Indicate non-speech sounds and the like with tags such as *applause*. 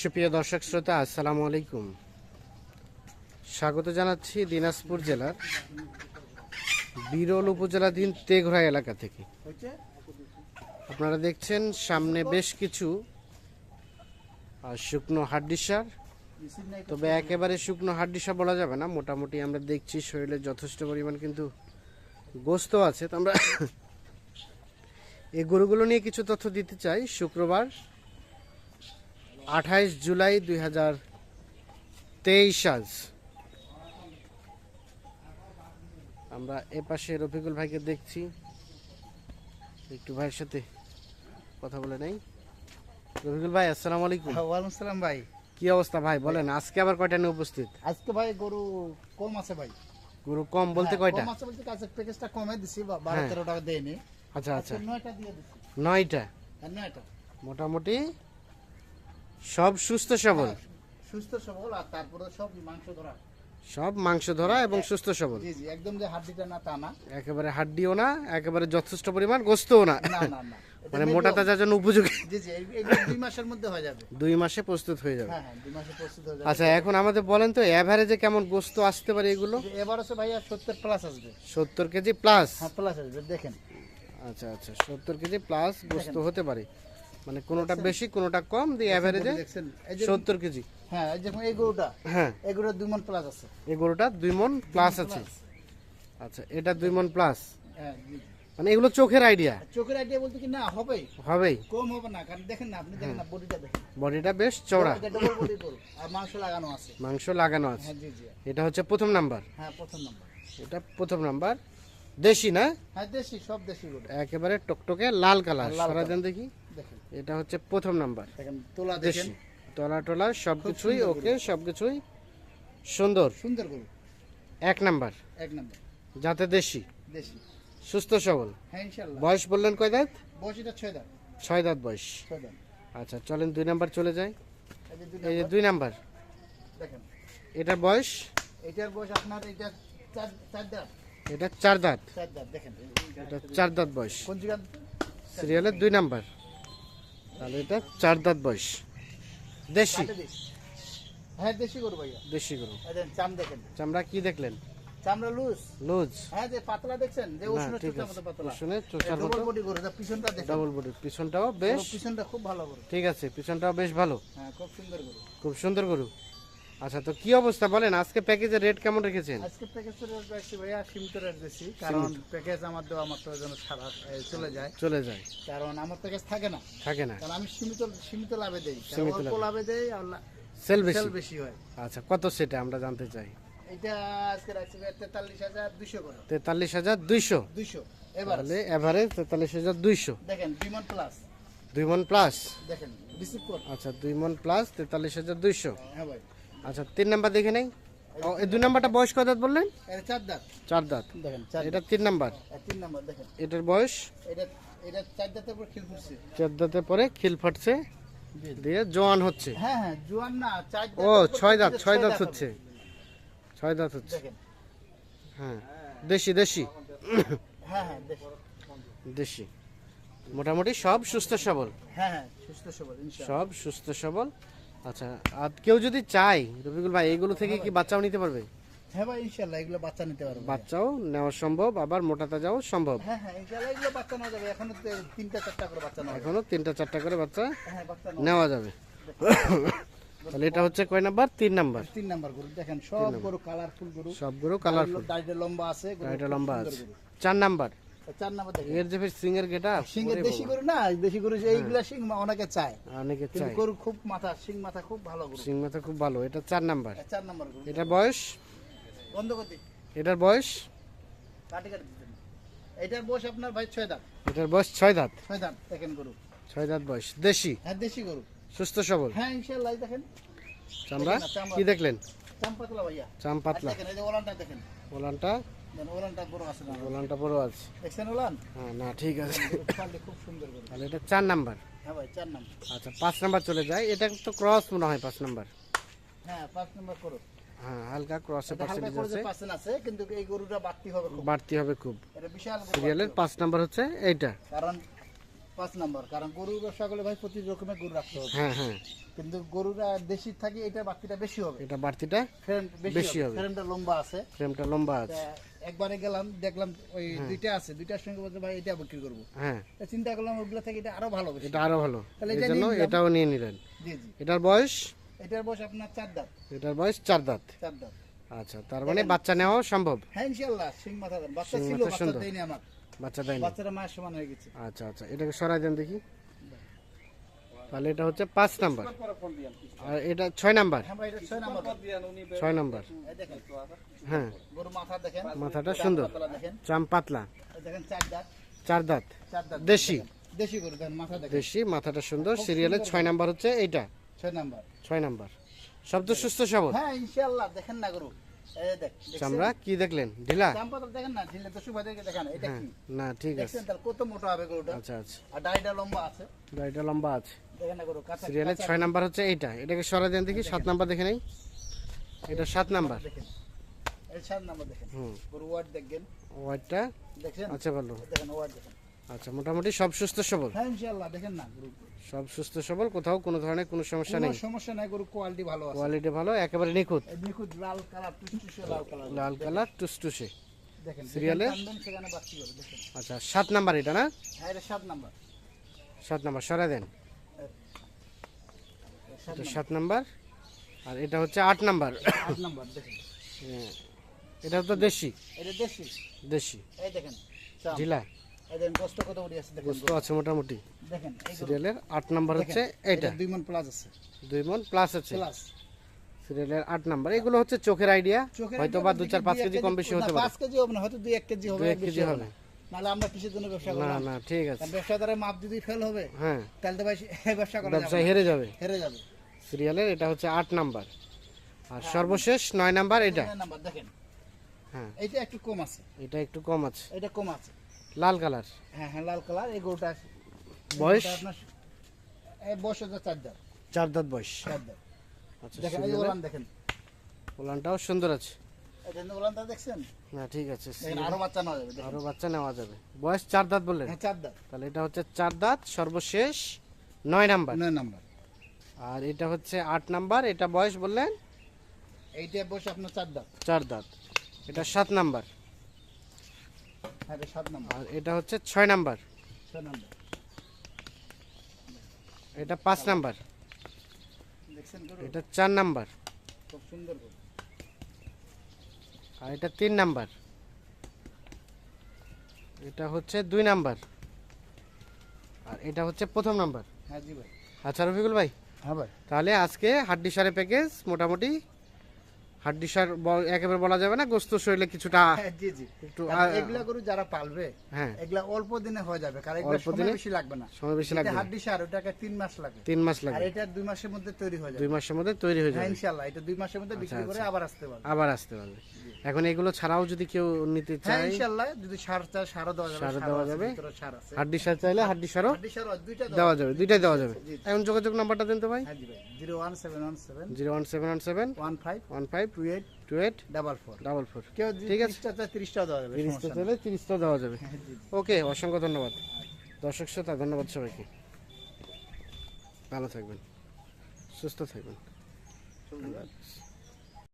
সুপ্রিয় দর্শক শ্রোতা, আসসালামু আলাইকুম। স্বাগত জানাচ্ছি দিনাজপুর জেলার বিরল উপজেলাধীন তেঘরা এলাকা থেকে। আপনারা দেখছেন সামনে বেশ কিছু শুকনো হাড্ডিসার। তবে একেবারে শুকনো হাড্ডিসা বলা যাবে না, মোটামুটি আমরা দেখছি শরীরে যথেষ্ট পরিমাণ কিন্তু গোস্ত আছে। তো আমরা *coughs* এই গরুগুলো নিয়ে কিছু তথ্য দিতে চাই। শুক্রবার আঠাইশ জুলাই দুই হাজার তেইশ আজ। আমরা এ পাশে রফিকুল ভাইকে দেখছি। একটু ভাইয়ের সাথে কথা বলে নেই। রফিকুল ভাই আসসালামু আলাইকুম। ওয়ালাইকুম আসসালাম ভাই। কি অবস্থা ভাই বলেন আজকে আবার কয়টা নিয়ে উপস্থিত? আজকে ভাই গরু কম আছে ভাই। গরু কম বলতে হ্যাঁ, কয়টা? কম আছে বলতে কাছে প্যাকেজটা কমে দিছি বা- বারো হ্যাঁ। তেরো টাকা দেয়নি। আচ্ছা আচ্ছা। আজকে নয়টা দিয়ে দিছি। নয়টা? হ্যাঁ, নয়টা। মোটামুটি সব সুস্থ সবল। সুস্থ সবল আর তারপরে সব মাংস ধরা। সব মাংস ধরা এবং সুস্থ সবল। জি জি একদম যে হাড্ডিটা না তা না। একেবারে হাড্ডিও না একেবারে যথেষ্ট পরিমাণ গোস্তও না। না না না। মানে মোটা তাজার জন্য উপযোগী। জি জি দুই মাসের মধ্যে হয়ে যাবে। দুই মাসে প্রস্তুত হয়ে যাবে। হ্যাঁ হ্যাঁ দুই মাসে প্রস্তুত হয়ে যাবে। আচ্ছা এখন আমাদের বলেন তো এভারেজে কেমন গোস্ত আসতে পারে এগুলো? আছে ভাইয়া সত্তর প্লাস আসবে। সত্তর কেজি প্লাস হ্যাঁ প্লাস আসবে দেখেন। আচ্ছা আচ্ছা সত্তর কেজি প্লাস গোস্ত হতে পারে। মানে কোনোটা বেশি কোনোটা কম দিয়ে এভারেজে দেখছেন? এই যে সত্তর কেজি। হ্যাঁ এই দেখুন এই গরুটা হ্যাঁ। এই গরুটা দুই মন প্লাস আছে। এই গরুটা দুই মন প্লাস আছে। আচ্ছা এটা দুই মন প্লাস হ্যাঁ মানে। এগুলো চোখের আইডিয়া চোখের আইডিয়া বলতে কি না হবেই। হবেই। কম হবে না কারণ দেখেন না আপনি দেখেন না বডিটা দেখেন। বডিটা বেশ চওড়া। ডবল বডি গরু আর মাংস লাগানো আছে। মাংস লাগানো আছে। হ্যাঁ জি জি। এটা হচ্ছে প্রথম নাম্বার। হ্যাঁ প্রথম নম্বর। এটা প্রথম নাম্বার। দেশি না? হ্যাঁ দেশি সব দেশি গরু। একেবারে টকটকে লাল কালার। লাল সারা দেন দেখি। এটা হচ্ছে প্রথম নাম্বার। তোলা দেখেন। দেশি তলা টলা সবকিছুই ওকে সবকিছুই সুন্দর। সুন্দর গরু। এক নাম্বার। এক নম্বর। যাতে দেশি। দেশি। সুস্থ সবল। হ্যাঁ বয়স বললেন কয় দাঁত? বয়স এটা ছয় দাঁত। বয়স। ছয় আচ্ছা চলেন দুই নাম্বার চলে যায় এই যে দুই নম্বর, দেখেন। এটার বয়স? এটার বয়স আপনার এটা চার চার দাঁত। এটা চার দাঁত। চার দাঁত দেখেন। এটা চার দাঁত বয়স। কোন সিরিয়ালের দুই নাম্বার। তাহলে এটা চার দাঁত বয়স। দেশি? হ্যাঁ দেশি গরু ভাইয়া। দেশি গরু। চাম দেখেন। চামড়া কি দেখলেন? চামড়া লুজ। লুজ। হ্যাঁ যে পাতলা দেখছেন যে না চোখের মতো পাতলা। ডবল বডি গরু পিছনটা দেখেন। ডাবল বডি পিছনটাও বেশ। পিছনটা খুব ভালো গরু। ঠিক আছে পিছনটাও বেশ ভালো। হ্যাঁ খুব সুন্দর গরু। খুব সুন্দর গরু। আচ্ছা তো কি অবস্থা বলেন? আজকে প্যাকেজের রেট কেমন রেখেছেন? আজকে প্যাকেজের রেট রাখছি ভাইয়া সীমিত রেট দিচ্ছি কারণ প্যাকেজ আমার দেওয়া আমার তো যেন সারা চলে যায়। চলে যায়। কারণ আমার প্যাকেজ থাকে না। থাকে না। কারণ আমি সীমিত সীমিত লাভে দেই। সীমিত অল্প লাভে। দেই আর সেল বেশি। সেল বেশি হয়। আচ্ছা কত সেটা আমরা জানতে চাই? এটা আজকে রাখছি ভাইয়া তেতাল্লিশ হাজার দুইশো করে। তেতাল্লিশ হাজার দুইশো? দুইশো এবার তাহলে এভারেজ তেতাল্লিশ হাজার দুইশো। দেখেন বিমান প্লাস দুই মন প্লাস দেখেন রিসিভ কর। আচ্ছা দুই মন প্লাস তেতাল্লিশ হাজার দুইশো। হ্যাঁ ভাই। আচ্ছা তিন নাম্বার দেখে নেই? এই দুই নাম্বারটা বয়স কত দাঁত বললেন? চার দাঁত। চার দাঁত। দেখেন এটা তিন নাম্বার? তিন নাম্বার দেখেন। এটার বয়স? এটা এটা চার দাঁতের উপর খিল ফুটছে। চার দাঁতে পরে খিল ফাটছে দিয়ে জোয়ান হচ্ছে। হ্যাঁ হ্যাঁ জোয়ান না চার ও ছয় দাঁত ছয় দাঁত হচ্ছে। ছয় দাঁত হচ্ছে। হ্যাঁ দেশি দেশি। হ্যাঁ হ্যাঁ দেশি। মোটামুটি সব সুস্থ সবল। হ্যাঁ হ্যাঁ সুস্থ সবল সব সুস্থ সবল। আচ্ছা আর কেউ যদি চায় রফিকুল ভাই এইগুলো থেকে কি বাচ্চাও নিতে পারবে? হ্যাঁ ভাই ইনশাআল্লাহ এগুলো বাচ্চা নিতে পারব বাচ্চাও নেওয়া সম্ভব আবার মোটা তাজাও সম্ভব। হ্যাঁ হ্যাঁ ইনশাআল্লাহ এগুলো বাচ্চা নেওয়া যাবে। এখনও তিনটা চারটা করে বাচ্চা নেওয়া এখনও তিনটা চারটা করে বাচ্চা হ্যাঁ বাচ্চা নেওয়া যাবে। তাহলে এটা হচ্ছে কয় নাম্বার? তিন নাম্বার। তিন নাম্বার গরু দেখেন সব গরু কালারফুল গরু। সবগুলো কালারফুল। দাড়িটা লম্বা আছে গরু গাড়িটা লম্বা আছে। চার নাম্বার। চার নাম্বার দেখেন। এর যে সিংয়ের গেটা সিংহের দেশি গরু না দেশি গরু এইগুলা সিং অনেকে চায়। অনেকে কিন্তু গরু খুব মাথা সিং মাথা খুব ভালো গরু। সিং মাথা খুব ভালো এটা চার নাম্বার। চার নাম্বার গরু। এটার বয়স? বন্ধ করে এটার বয়স? কাটি কাটি এটার বয়স আপনার ভাই ছয় দাঁত। এটার বয়স ছয় দাঁত? ছয় দাঁত দেখেন গরু। ছয় দাঁত বয়স। দেশি? হ্যাঁ দেশি গরু। সুস্থ সবল? হ্যাঁ ইনশাআল্লাহ দেখেন। চামড়া? দেখেন কি দেখলেন? চাম পাতলা ভাইয়া। চাম পাতলা। দেখেন এই যে ওলানটা দেখেন। ওলানটা? দেখেন, ওলানটা বড় আছে হ্যাঁ না ঠিক আছে। পারলে খুব সুন্দর গরু তাহলে এটা চার নাম্বার। হ্যাঁ ভাই চার নাম্বার। আচ্ছা পাঁচ নাম্বার চলে যায়। এটা তো ক্রস মনে হয় পাঁচ নাম্বার। হ্যাঁ পাঁচ নাম্বার করো হ্যাঁ হালকা ক্রসে পার্সেন্টেজ আছে। আছে কিন্তু এই গরুটা বাড়তি হবে খুব। বাড়তি হবে খুব। এটা বিশাল সিরিয়ালের নাম্বার হচ্ছে এইটা। কারণ পাঁচ নাম্বার। কারণ গরুর ব্যবসা করলে ভাই প্রতি রকমের গরু রাখতে হবে। হ্যাঁ হ্যাঁ। কিন্তু গরুরা দেশি থাকে এটা বাকিটা বেশি হবে। এটা বাড়তিটা ফ্রেম বেশি হবে। ফ্রেমটা লম্বা আছে। ফ্রেমটা লম্বা আছে। একবারে গেলাম দেখলাম ওই দুইটা আছে দুইটার সঙ্গে বলছে ভাই এটা বিক্রি করব? হ্যাঁ। চিন্তা করলাম ওগুলো থেকে এটা আরও ভালো এটা আরও ভালো। তাহলে এটা এটাও নিয়ে নিলেন। জি জি। এটার বয়স? এটার বয়স আপনার চার দাঁত। এটার বয়স চার দাঁত। চার দাঁত। আচ্ছা তার মানে বাচ্চা নেওয়া সম্ভব? হ্যাঁ ইনশাল্লাহ সিং মাথা দেন। বাচ্চা ছিল বাচ্চা। দেয়নি আমার। বাচ্চা দেয়নি। বাচ্চারা মায়ের সমান হয়ে গেছে। আচ্ছা আচ্ছা এটাকে সরাই দেন দেখি। তাহলে এটা হচ্ছে পাঁচ নাম্বার। আর এটা ছয় নাম্বার। হ্যাঁ ছয় নাম্বার হ্যাঁ। মাথাটা সুন্দর। চাম পাতলা। চার দাঁত। দেশি। দেশি মাথাটা সুন্দর। সিরিয়ালের ছয় নাম্বার হচ্ছে এইটা। ছয় নাম্বার। ছয় নাম্বার। শব্দ সুস্থ সবল। হ্যাঁ ইনশাল্লাহ দেখেন না গরু? চামড়া কি দেখলেন? ঢিলা? দেখেন না ঢিলে তো সুবাদেরকে দেখান এটা হ্যাঁ কি না ঠিক আছে। দেখছেন তাহলে কত মোটা হবে গরুটা? আচ্ছা আচ্ছা। আর লম্বা আছে। গাড়িটা লম্বা আছে। দেখেন না গরু কাঁচা নাম্বার হচ্ছে এইটা। এটাকে সরাই দেন দেখি সাত নাম্বার দেখে নেই? এটা সাত নাম্বার। দেখেন। এই সাত নাম্বার দেখেন। হুম। গরু ওয়ার্ড দেখবেন ওয়াইটটা দেখছেন? আচ্ছা ভালো। দেখেন ওয়ার্ড দেখেন। আচ্ছা মোটামুটি সব সুস্থ সবল? হ্যাঁ ইনশাল্লাহ দেখেন না গরু। সব সুস্থ সবল? কোথাও কোনো ধরনের কোনো সমস্যা নেই? সমস্যা নাই গরু কোয়ালিটি ভালো আছে। কোয়ালিটি ভালো একেবারে নিখুঁত? নিখুঁত লাল কালার টুসটুসে লাল কালার। লাল কালার টুসটুসে। দেখেন সিরিয়ালে? সেখানে বাচ্চি হবে দেখেন। আচ্ছা সাত নাম্বার এটা না? হ্যাঁ এটা সাত নাম্বার। সাত নাম্বার সরাই দেন। এটা সাত নাম্বার। আর এটা হচ্ছে আট নাম্বার। আট নাম্বার দেখেন। হ্যাঁ। এটা তো দেশি? এটা দেশি? দেশি। এই দেখেন ঢিলা? এই দেখেন কষ্ট কত উঠে আছে দেখেন গোস্ত আছে মোটামুটি। দেখেন এই গরু। সিরিয়ালের আট নাম্বার হচ্ছে দেখেন, দুই মন প্লাস আছে। দুই মন প্লাস আছে। সিরিয়ালের আট নাম্বার। এগুলো হচ্ছে চোখের আইডিয়া হয়তো বা দু চার পাঁচ কেজি কম বেশি হতে পারে। পাঁচ কেজি হবে না হয়তো দুই এক কেজি হবে এক কেজি হবে হবে। নাহলে আমরা কিসের জন্য ব্যবসা না না। ঠিক আছে। কারণ ব্যবসাদারের মাপ যদি ফেল হবে হ্যাঁ। তাহলে তো ভাই *laughs* ব্যবসা করা যাবে হেরে যাবে। হেরে যাবে। সিরিয়ালের এটা হচ্ছে আট নাম্বার। আর সর্বশেষ নয় নাম্বার এটা। নাম্বার দেখেন। হ্যাঁ। এইটা একটু কম আছে। এটা একটু কম আছে। এটা কম আছে। লাল কালার? হ্যাঁ হ্যাঁ লাল কালার। এই গরুটা। বয়স? আপনার এই বয়স হচ্ছে চার দাঁত। চার দাঁত বয়স। চার দাঁত। আচ্ছা দেখেন এই ওলান দেখেন। ওলানটাও সুন্দর আছে। এটা ওলানটা দেখছেন? না ঠিক আছে। আরও বাচ্চা নেওয়া যাবে আরও বাচ্চা নেওয়া যাবে। বয়স চার দাঁত বললেন? হ্যাঁ চার দাঁত। তাহলে এটা হচ্ছে চার দাঁত সর্বশেষ নয় নাম্বার। নয় নাম্বার। আর এটা হচ্ছে আট নাম্বার এটা বয়স বললেন? এইটা বয়স আপনার চার দাঁত। চার দাঁত। এটা সাত নাম্বার হ্যাঁ এটা সাত নাম্বার আর এটা হচ্ছে ছয় নাম্বার। এটা পাঁচ নাম্বার। এটা চার নাম্বার। খুব সুন্দর গরু। আর এটা তিন নাম্বার। এটা হচ্ছে দুই নাম্বার। আর এটা হচ্ছে প্রথম নাম্বার। হ্যাঁ জি ভাই। আচ্ছা রফিকুল ভাই। হ্যাঁ ভাই। তাহলে আজকে হাড্ডি সারের প্যাকেজ মোটামুটি হাড্ডি সার একেবারে বলা যাবে না গোস্ত শরীরে কিছুটা হ্যাঁ, জি জি। একটু এগুলা গরু যারা পালবে হ্যাঁ। এগুলা অল্প দিনে হয়ে যাবে কারণ এগুলা সময় বেশি লাগবে না। সময় বেশি লাগবে। হাড্ডি সার ওটাকে তিন মাস লাগে। তিন মাস আর লাগবে এটা দুই মাসের মধ্যে তৈরি হয়ে যাবে। দুই মাসের মধ্যে তৈরি হয়ে হ্যাঁ যাবে। ইনশাল্লাহ এটা দুই মাসের মধ্যে বিক্রি করে আবার আসতে পারবে। আবার আসতে পারবে। এখন এগুলো ছাড়াও যদি কেউ নিতে হ্যাঁ চায় ইনশাল্লাহ যদি সার চায় সারও দেওয়া যাবে সারও দেওয়া যাবে। হাড্ডি সার চাইলে হাড্ডি সারও দুইটা দেওয়া যাবে। দুইটাই দেওয়া যাবে। এখন যোগাযোগ নাম্বারটা দিন তো ভাই। হ্যাঁ ভাই zero one seven one seven zero one seven one seven one five one five two eight two eight double four. Double four. কেউ ঠিক আছে। তিরিশটা দেওয়া যাবে তিরিশটা চাইলে তিরিশটা দেওয়া যাবে। হ্যাঁ। ওকে অসংখ্য ধন্যবাদ। দর্শক শ্রোতা ধন্যবাদ সবাইকে। ভালো থাকবেন সুস্থ থাকবেন।